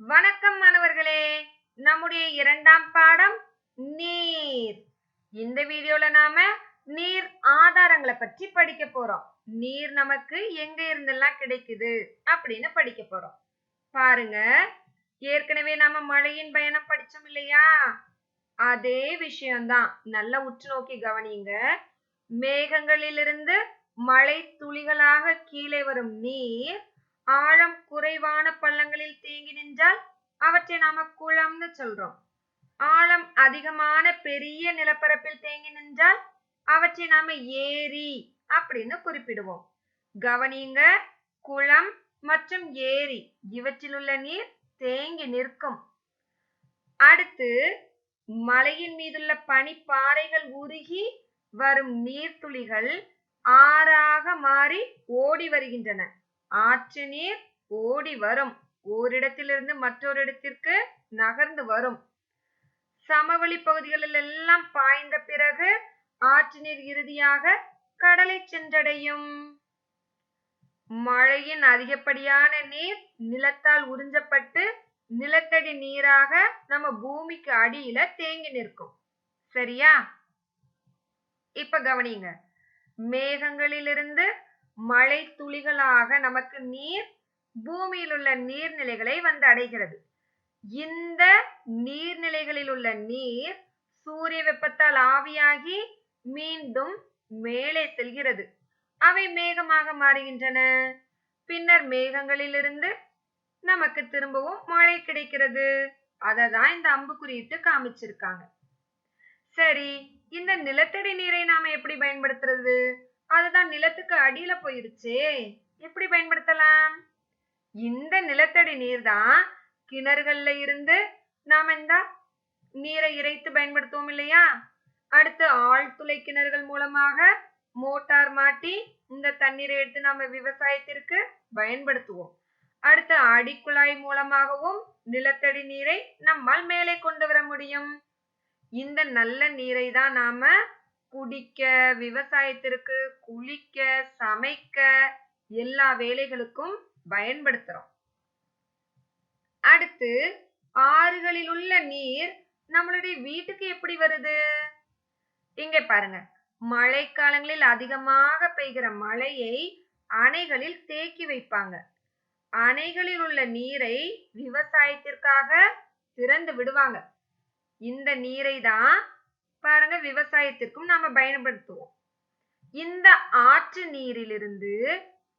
வணக்கம் மாணவர்களே. நம்முடைய இரண்டாம் பாடம் நீர். இந்த வீடியோல நாம நீர் ஆதாரங்களை பற்றி படிக்க போறோம். நீர் நமக்கு எங்க இருந்தெல்லாம் கிடைக்குது அப்படின்னு படிக்க போறோம். பாருங்க. ஏற்கனவே நாம மழையின் பயணம் படிச்சோம் இல்லையா? அதே விஷயம்தான். நல்லா உற்று நோக்கி கவனிங்க மேகங்களிலிருந்து மழை துளிகளாக கீழே வரும் நீர் ஆழம் குறைவான பள்ளங்களில் தேங்கி என்றால் அவற்றை நாம குளம்னு சொல்றோம். ஆழம் அதிகமான பெரிய நிலப்பரப்பில் தேங்கி நின்றால் அவற்றை நாம ஏரி அப்படின்னு குறிப்பிடுவோம். கவனிங்க குளம் மற்றும் ஏரி இவற்றில் உள்ள நீர் தேங்கி நிற்கும். அடுத்து மலையின் மீதுள்ள பனிப்பாறைகள் உருகி வரும் நீர்த்துளிகள் ஆறாக மாறி ஓடி வருகின்றன. ஆற்று நீர் ஓடி வரும். ஓரிடத்திலிருந்து மற்றொரு இடத்திற்கு நகர்ந்து வரும். சமவெளி பகுதிகளில் எல்லாம் பாய்ந்த பிறகு ஆற்று நீர் இறுதியாக கடலை சென்றடையும். மழையின் அதிகப்படியான நீர் நிலத்தால் உறிஞ்சப்பட்டு நிலத்தடி நீராக நம்ம பூமிக்கு அடியில தேங்கி நிற்கும். சரியா? இப்ப கவனிங்க மேகங்களிலிருந்து மழை துளிகளாக நமக்கு நீர் பூமியில் உள்ள நீர்நிலைகளை வந்து அடைகிறது. இந்த நீர்நிலைகளில் உள்ள நீர் சூரிய வெப்பத்தால் ஆவியாகி மீண்டும் மேலே செல்கிறது. அவை மேகமாக மாறுகின்றன. பின்னர் மேகங்களிலிருந்து நமக்கு திரும்பவும் மழை கிடைக்கிறது. அதை தான் இந்த அம்புக்குறியிட்டு காமிச்சிருக்காங்க. சரி இந்த நிலத்தடி நீரை நாம எப்படி பயன்படுத்துறது? அதுதான் நிலத்துக்கு அடியில போயிருச்சே. எப்படி பயன்படுத்தலாம்? இந்த நிலத்தடி நீர் தான் கிணறுகள்ல இருந்து நாம் இந்த நீரை இறைத்து பயன்படுத்துவோம் இல்லையா? அடுத்து ஆழ்துளை கிணறுகள் மூலமாக மோட்டார் மாட்டி இந்த தண்ணீரை எடுத்து நாம விவசாயத்திற்கு பயன்படுத்துவோம். அடுத்து அடிக்குழாய் மூலமாகவும் நிலத்தடி நீரை நம்மால் மேலே கொண்டு வர முடியும். இந்த நல்ல நீரை தான் நாம குடிக்க விவசாயத்திற்கு குளிக்க சமைக்க எல்லா வேலைகளுக்கும் பயன்படுத்துறோம். அடுத்து ஆறுகளில் உள்ள நீர் நம்மளுடைய வீட்டுக்கு எப்படி வருது? இங்க பாருங்க. மழைக்காலங்களில் அதிகமாக பெய்கிற மழையை அணைகளில் தேக்கி வைப்பாங்க. அணைகளில் உள்ள நீரை விவசாயத்திற்காக திறந்து விடுவாங்க. இந்த நீரை தான் பாருங்க விவசாயத்திற்கும் நாம பயன்படுத்துவோம். இந்த ஆற்று நீரிலிருந்து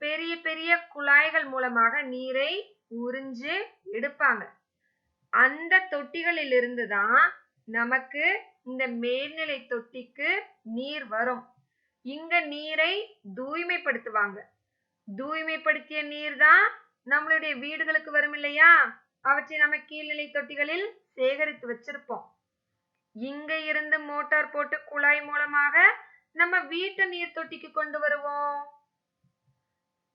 பெரிய பெரிய குழாய்கள் மூலமாக நீரை உறிஞ்சு எடுப்பாங்க. அந்த தொட்டிகளில் இருந்து தான் நமக்கு இந்த மேல்நிலை தொட்டிக்கு நீர் வரும். இங்க நீரை தூய்மைப்படுத்துவாங்க. தூய்மைப்படுத்திய நீர் தான் நம்மளுடைய வீடுகளுக்கு வரும் இல்லையா? அவற்றை நம்ம கீழ்நிலை தொட்டிகளில் சேகரித்து வச்சிருப்போம். இங்க இருந்து மோட்டார் போட்டு குழாய் மூலமாக நம்ம வீட்டு நீர் தொட்டிக்கு கொண்டு வருவோம்.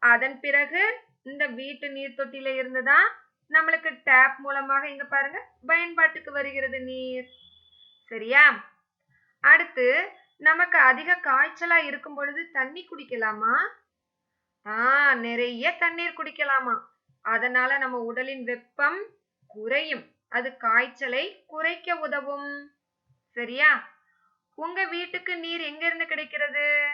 அதன் பிறகு இந்த வீட்டு நீர் தொட்டியில இருந்துதான் நம்மளுக்கு டேப் மூலமாக இங்க பாருங்க பயன்பாட்டுக்கு வருகிறது நீர். சரியா? அடுத்து நமக்கு அதிக காய்ச்சலா இருக்கும் பொழுது தண்ணி குடிக்கலாமா? ஆஹ் நிறைய தண்ணீர் குடிக்கலாமா? அதனால நம்ம உடலின் வெப்பம் குறையும். அது காய்ச்சலை குறைக்க உதவும். சரியா? உங்க வீட்டுக்கு நீர் எங்க இருந்து கிடைக்கிறது?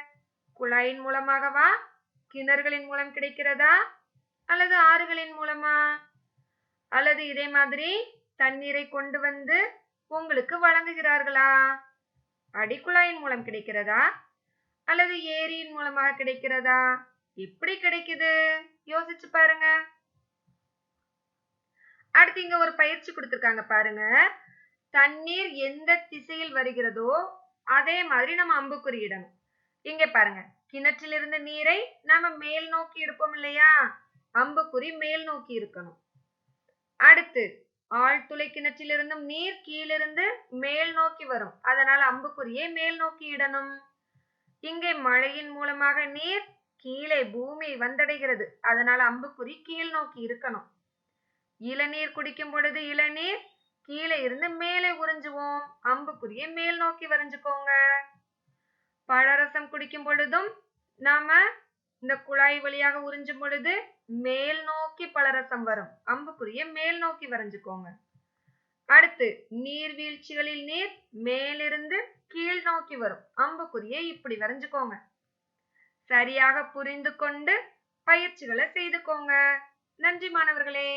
குழாயின் மூலமாகவா? கிணறுகளின் மூலம் கிடைக்கிறதா? அல்லது ஆறுகளின் மூலமா? அல்லது இதே மாதிரி தண்ணீரை கொண்டு வந்து உங்களுக்கு வழங்குகிறார்களா? அடிக்குழாயின் மூலம் கிடைக்கிறதா? அல்லது ஏரியின் மூலமாக கிடைக்கிறதா? எப்படி கிடைக்குது. யோசிச்சு பாருங்க. அடுத்து இங்க ஒரு பயிற்சி கொடுத்துருக்காங்க பாருங்க. தண்ணீர் எந்த திசையில் வருகிறதோ அதே மாதிரி நம்ம அம்புக்குறியிடணும். இங்க பாருங்க. கிணற்றிலிருந்து நீரை நாம மேல் நோக்கி எடுப்போம் இல்லையா? அம்புக்குறி மேல் நோக்கி இருக்கணும். அடுத்து ஆழ்துளை கிணற்றிலிருந்தும் நீர் கீழிருந்து மேல் நோக்கி வரும். அதனால அம்புக்குறியை மேல் நோக்கி இடணும். இங்கே மழையின் மூலமாக நீர் கீழே பூமியை வந்தடைகிறது. அதனால அம்புக்குறி கீழ் நோக்கி இருக்கணும். இளநீர் குடிக்கும் பொழுது இளநீர் கீழே இருந்து மேலே உறிஞ்சுவோம். அம்புக்குறியை மேல் நோக்கி வரைஞ்சுக்கோங்க. பழரசம் குடிக்கும் பொழுதும் நாம இந்த குழாய் வழியாக உறிஞ்சும் பொழுது மேல் நோக்கி பழரசம் பலரசம் வரும். அம்புக்குரிய மேல் நோக்கி வரைஞ்சுக்கோங்க. அடுத்து நீர்வீழ்ச்சிகளில் நீர் மேலிருந்து கீழ் நோக்கி வரும். அம்புக்குரிய இப்படி வரைஞ்சுக்கோங்க. சரியாக புரிந்து கொண்டு பயிற்சிகளை செய்துக்கோங்க. நன்றி மாணவர்களே.